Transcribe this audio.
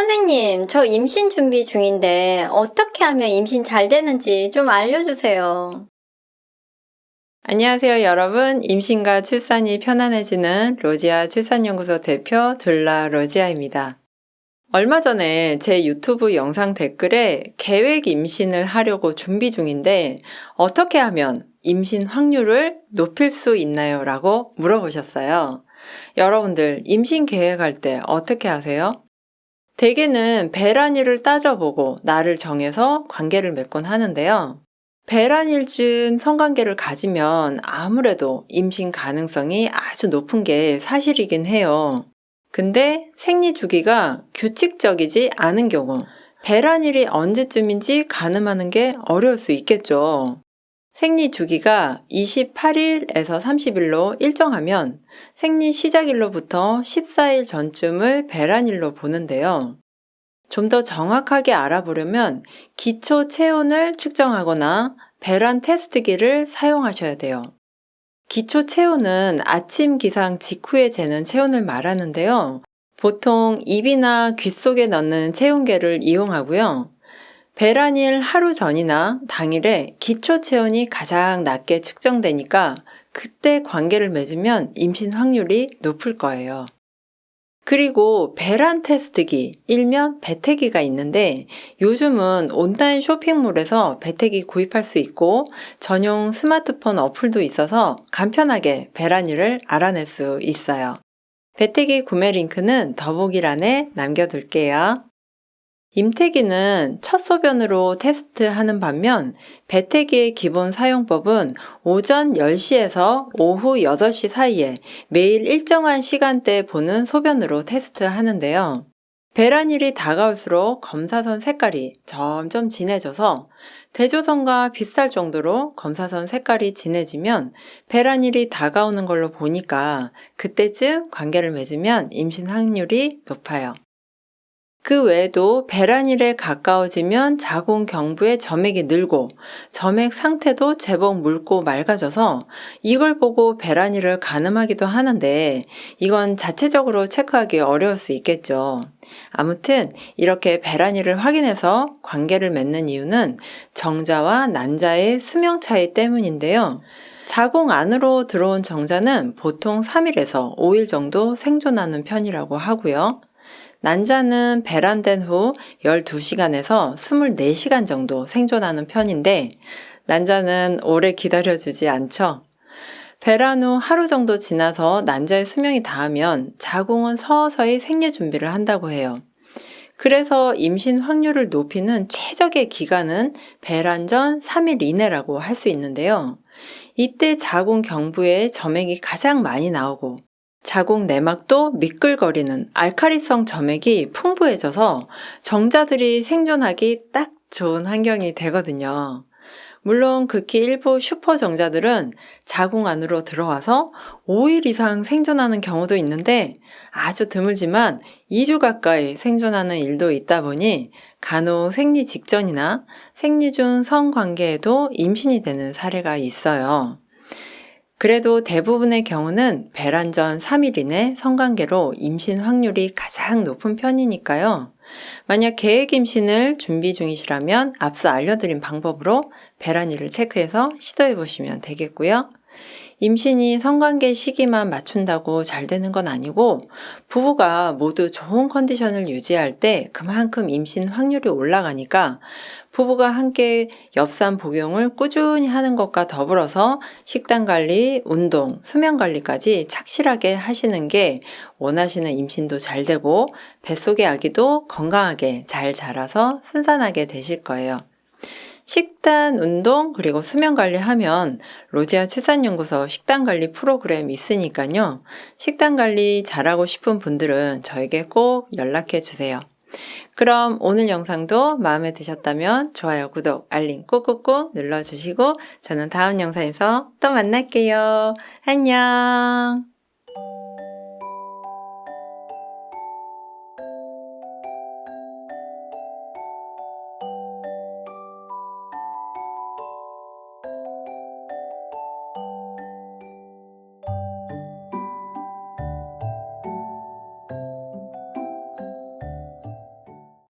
선생님, 저 임신 준비 중인데 어떻게 하면 임신 잘 되는지 좀 알려주세요. 안녕하세요, 여러분. 임신과 출산이 편안해지는 로지아 출산연구소 대표 둘라 로지아입니다. 얼마 전에 제 유튜브 영상 댓글에 계획 임신을 하려고 준비 중인데 어떻게 하면 임신 확률을 높일 수 있나요? 라고 물어보셨어요. 여러분들 임신 계획할 때 어떻게 하세요? 대개는 배란일을 따져보고 날을 정해서 관계를 맺곤 하는데요. 배란일쯤 성관계를 가지면 아무래도 임신 가능성이 아주 높은 게 사실이긴 해요. 근데 생리 주기가 규칙적이지 않은 경우 배란일이 언제쯤인지 가늠하는 게 어려울 수 있겠죠. 생리 주기가 28일에서 30일로 일정하면 생리 시작일로부터 14일 전쯤을 배란일로 보는데요. 좀 더 정확하게 알아보려면 기초 체온을 측정하거나 배란 테스트기를 사용하셔야 돼요. 기초 체온은 아침 기상 직후에 재는 체온을 말하는데요. 보통 입이나 귀 속에 넣는 체온계를 이용하고요. 배란일 하루 전이나 당일에 기초 체온이 가장 낮게 측정되니까 그때 관계를 맺으면 임신 확률이 높을 거예요. 그리고 배란 테스트기, 일면 배태기가 있는데 요즘은 온라인 쇼핑몰에서 배태기 구입할 수 있고 전용 스마트폰 어플도 있어서 간편하게 배란일을 알아낼 수 있어요. 배태기 구매 링크는 더보기란에 남겨둘게요. 임태기는 첫 소변으로 테스트하는 반면 배태기의 기본 사용법은 오전 10시에서 오후 8시 사이에 매일 일정한 시간대에 보는 소변으로 테스트하는데요. 배란일이 다가올수록 검사선 색깔이 점점 진해져서 대조선과 비쌀 정도로 검사선 색깔이 진해지면 배란일이 다가오는 걸로 보니까 그때쯤 관계를 맺으면 임신 확률이 높아요. 그 외에도 배란일에 가까워지면 자궁 경부의 점액이 늘고 점액 상태도 제법 묽고 맑아져서 이걸 보고 배란일을 가늠하기도 하는데 이건 자체적으로 체크하기 어려울 수 있겠죠. 아무튼 이렇게 배란일을 확인해서 관계를 맺는 이유는 정자와 난자의 수명 차이 때문인데요. 자궁 안으로 들어온 정자는 보통 3일에서 5일 정도 생존하는 편이라고 하고요. 난자는 배란된 후 12시간에서 24시간 정도 생존하는 편인데 난자는 오래 기다려주지 않죠. 배란 후 하루 정도 지나서 난자의 수명이 닿으면 자궁은 서서히 생리 준비를 한다고 해요. 그래서 임신 확률을 높이는 최적의 기간은 배란 전 3일 이내라고 할 수 있는데요. 이때 자궁 경부에 점액이 가장 많이 나오고 자궁 내막도 미끌거리는 알카리성 점액이 풍부해져서 정자들이 생존하기 딱 좋은 환경이 되거든요. 물론 극히 일부 슈퍼 정자들은 자궁 안으로 들어와서 5일 이상 생존하는 경우도 있는데 아주 드물지만 2주 가까이 생존하는 일도 있다 보니 간혹 생리 직전이나 생리 중 성관계에도 임신이 되는 사례가 있어요. 그래도 대부분의 경우는 배란 전 3일 이내 성관계로 임신 확률이 가장 높은 편이니까요. 만약 계획 임신을 준비 중이시라면 앞서 알려드린 방법으로 배란일을 체크해서 시도해 보시면 되겠고요. 임신이 성관계 시기만 맞춘다고 잘 되는 건 아니고 부부가 모두 좋은 컨디션을 유지할 때 그만큼 임신 확률이 올라가니까 부부가 함께 엽산 복용을 꾸준히 하는 것과 더불어서 식단 관리, 운동, 수면 관리까지 착실하게 하시는 게 원하시는 임신도 잘 되고 뱃속의 아기도 건강하게 잘 자라서 순산하게 되실 거예요. 식단, 운동, 그리고 수면 관리하면 로지아 출산연구소 식단 관리 프로그램 있으니까요. 식단 관리 잘하고 싶은 분들은 저에게 꼭 연락해 주세요. 그럼 오늘 영상도 마음에 드셨다면 좋아요, 구독, 알림 꾹꾹꾹 눌러주시고 저는 다음 영상에서 또 만날게요. 안녕!